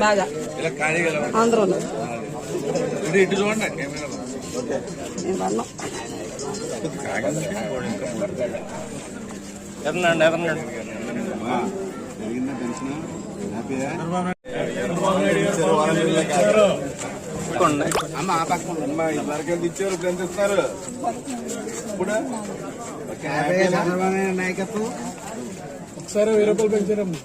బాగా ఇలా ఖాళీగా ఇలా ఉంటుంది. ఆంధ్రలో ఇటు ఇటు చూడండి కెమెరాలో నేను వన్నాం ఎదనండి ఎదనండి జరిగిందా పెన్షన్ హ్యాపీయా అమ్మ ఆ పక్కన అమ్మ ఇదివరకు ఎంత ఇచ్చారు ఇప్పుడు నాయకత్వం ఒకసారి వెయ్యి రూపాయలు పెంచారమ్మా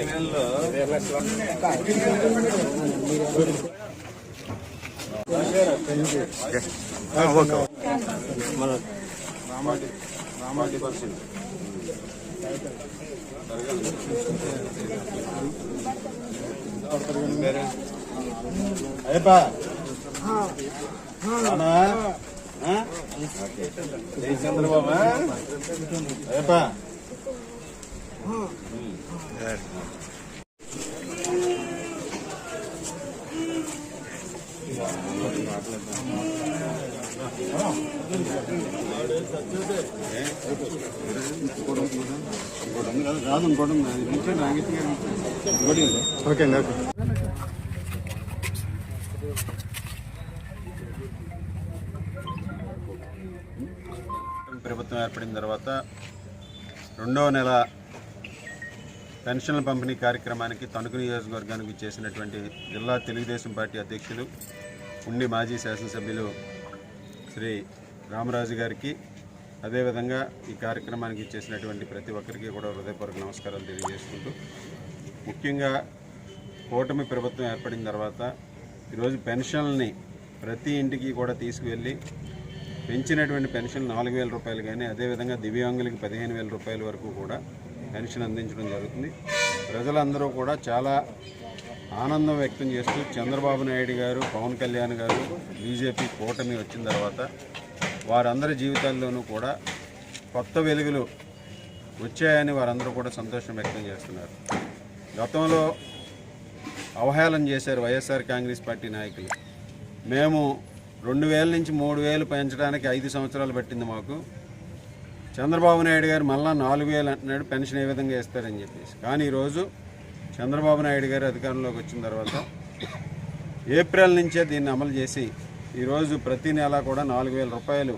నెలల్లో రామాటి రామాటి పరిస్థితి అయ్యప్ప చంద్రబాబు. ఉంది. ఓకే అండి ఓకే. ప్రభుత్వం ఏర్పడిన తర్వాత రెండవ నెల పెన్షన్ల పంపిణీ కార్యక్రమానికి తణుకు నియోజకవర్గానికి చేసినటువంటి జిల్లా తెలుగుదేశం పార్టీ అధ్యక్షులు ఉండి మాజీ శాసనసభ్యులు శ్రీ రామరాజు గారికి అదేవిధంగా ఈ కార్యక్రమానికి చేసినటువంటి ప్రతి ఒక్కరికి కూడా హృదయపూర్వక నమస్కారాలు తెలియజేసుకుంటూ ముఖ్యంగా కూటమి ప్రభుత్వం ఏర్పడిన తర్వాత ఈరోజు పెన్షన్లని ప్రతి ఇంటికి కూడా తీసుకువెళ్ళి పెంచినటువంటి పెన్షన్ నాలుగు వేల రూపాయలు కానీ అదేవిధంగా దివ్యాంగులకి పదిహేను వేల రూపాయల వరకు కూడా పెన్షన్ అందించడం జరుగుతుంది. ప్రజలందరూ కూడా చాలా ఆనందం వ్యక్తం చేస్తూ చంద్రబాబు నాయుడు గారు పవన్ కళ్యాణ్ గారు బీజేపీ కూటమి వచ్చిన తర్వాత వారందరి జీవితాల్లోనూ కూడా కొత్త వెలుగులు వచ్చాయని వారందరూ కూడా సంతోషం వ్యక్తం చేస్తున్నారు. గతంలో అవహేళన చేశారు వైఎస్ఆర్ కాంగ్రెస్ పార్టీ నాయకులు. మేము రెండు వేల నుంచి మూడు వేలు పెంచడానికి ఐదు సంవత్సరాలు పట్టింది మాకు. చంద్రబాబు నాయుడు గారు మళ్ళా నాలుగు వేలు అంటున్నాడు పెన్షన్ ఏ విధంగా ఇస్తారని చెప్పేసి. కానీ ఈరోజు చంద్రబాబు నాయుడు గారు అధికారంలోకి వచ్చిన తర్వాత ఏప్రిల్ నుంచే దీన్ని అమలు చేసి ఈరోజు ప్రతి నెల కూడా నాలుగు వేల రూపాయలు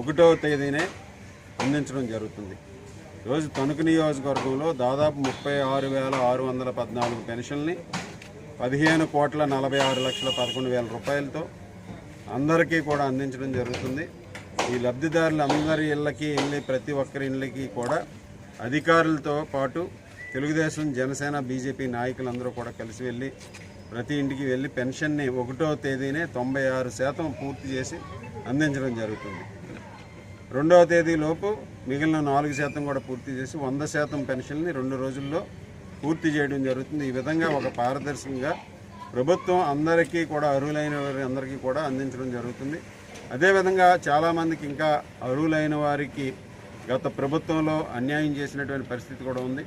ఒకటో తేదీనే అందించడం జరుగుతుంది. ఈరోజు తణుకు నియోజకవర్గంలో దాదాపు ముప్పై ఆరు వేల ఆరు వందల పద్నాలుగు పెన్షన్ని పదిహేను కోట్ల నలభై ఆరు లక్షల పదకొండు వేల రూపాయలతో అందరికీ కూడా అందించడం జరుగుతుంది. ఈ లబ్ధిదారులు అందరి ఇళ్ళకి వెళ్ళి ప్రతి ఒక్కరి ఇళ్ళకి కూడా అధికారులతో పాటు తెలుగుదేశం జనసేన బీజేపీ నాయకులందరూ కూడా కలిసి వెళ్ళి ప్రతి ఇంటికి వెళ్ళి పెన్షన్ని ఒకటో తేదీనే తొంభై ఆరు శాతం పూర్తి చేసి అందించడం జరుగుతుంది. రెండవ తేదీలోపు మిగిలిన నాలుగు శాతం కూడా పూర్తి చేసి వంద శాతం పెన్షన్ని రెండు రోజుల్లో పూర్తి చేయడం జరుగుతుంది. ఈ విధంగా ఒక పారదర్శకంగా ప్రభుత్వం అందరికీ కూడా అర్హులైన వారి అందరికీ కూడా అందించడం జరుగుతుంది. అదేవిధంగా చాలామందికి ఇంకా అర్హులైన వారికి గత ప్రభుత్వంలో అన్యాయం చేసినటువంటి పరిస్థితి కూడా ఉంది.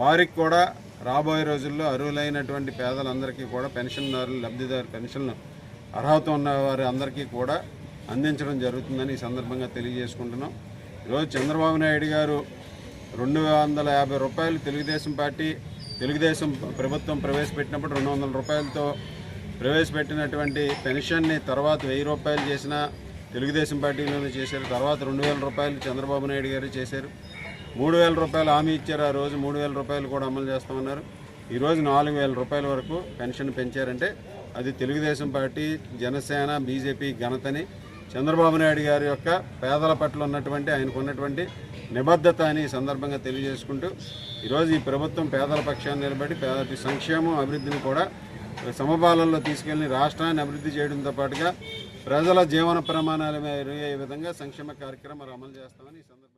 వారికి కూడా రాబోయే రోజుల్లో అర్హులైనటువంటి పేదలందరికీ కూడా పెన్షన్దారులు లబ్ధిదారు పెన్షన్లు అర్హత ఉన్న వారి అందరికీ కూడా అందించడం జరుగుతుందని ఈ సందర్భంగా తెలియజేసుకుంటున్నాం. ఈరోజు చంద్రబాబు నాయుడు గారు రెండు వందల యాభై రూపాయలు తెలుగుదేశం పార్టీ తెలుగుదేశం ప్రభుత్వం ప్రవేశపెట్టినప్పుడు రెండు వందల రూపాయలతో ప్రవేశపెట్టినటువంటి పెన్షన్ని తర్వాత వెయ్యి రూపాయలు చేసిన తెలుగుదేశం పార్టీలోనే చేశారు. తర్వాత రెండు వేల రూపాయలు చంద్రబాబు నాయుడు గారు చేశారు. మూడు వేల రూపాయలు హామీ ఇచ్చారు. ఆ రోజు మూడు వేల రూపాయలు కూడా అమలు చేస్తామన్నారు. ఈరోజు నాలుగు వేల రూపాయల వరకు పెన్షన్ పెంచారంటే అది తెలుగుదేశం పార్టీ జనసేన బీజేపీ ఘనతని చంద్రబాబు నాయుడు గారి యొక్క పేదల పట్ల ఉన్నటువంటి ఆయనకు ఉన్నటువంటి నిబద్ధత అని ఈ సందర్భంగా తెలియజేసుకుంటూ ఈరోజు ఈ ప్రభుత్వం పేదల పక్షాన్ని నిలబడి పేద సంక్షేమం అభివృద్ధిని కూడా సమపాలనలో తీసుకెళ్ళి రాష్ట్రాన్ని అభివృద్ధి చేయడంతో పాటుగా ప్రజల జీవన ప్రమాణాలు మెరుగయ్యే విధంగా సంక్షేమ కార్యక్రమాలు అమలు చేస్తామని ఈ సందర్భంగా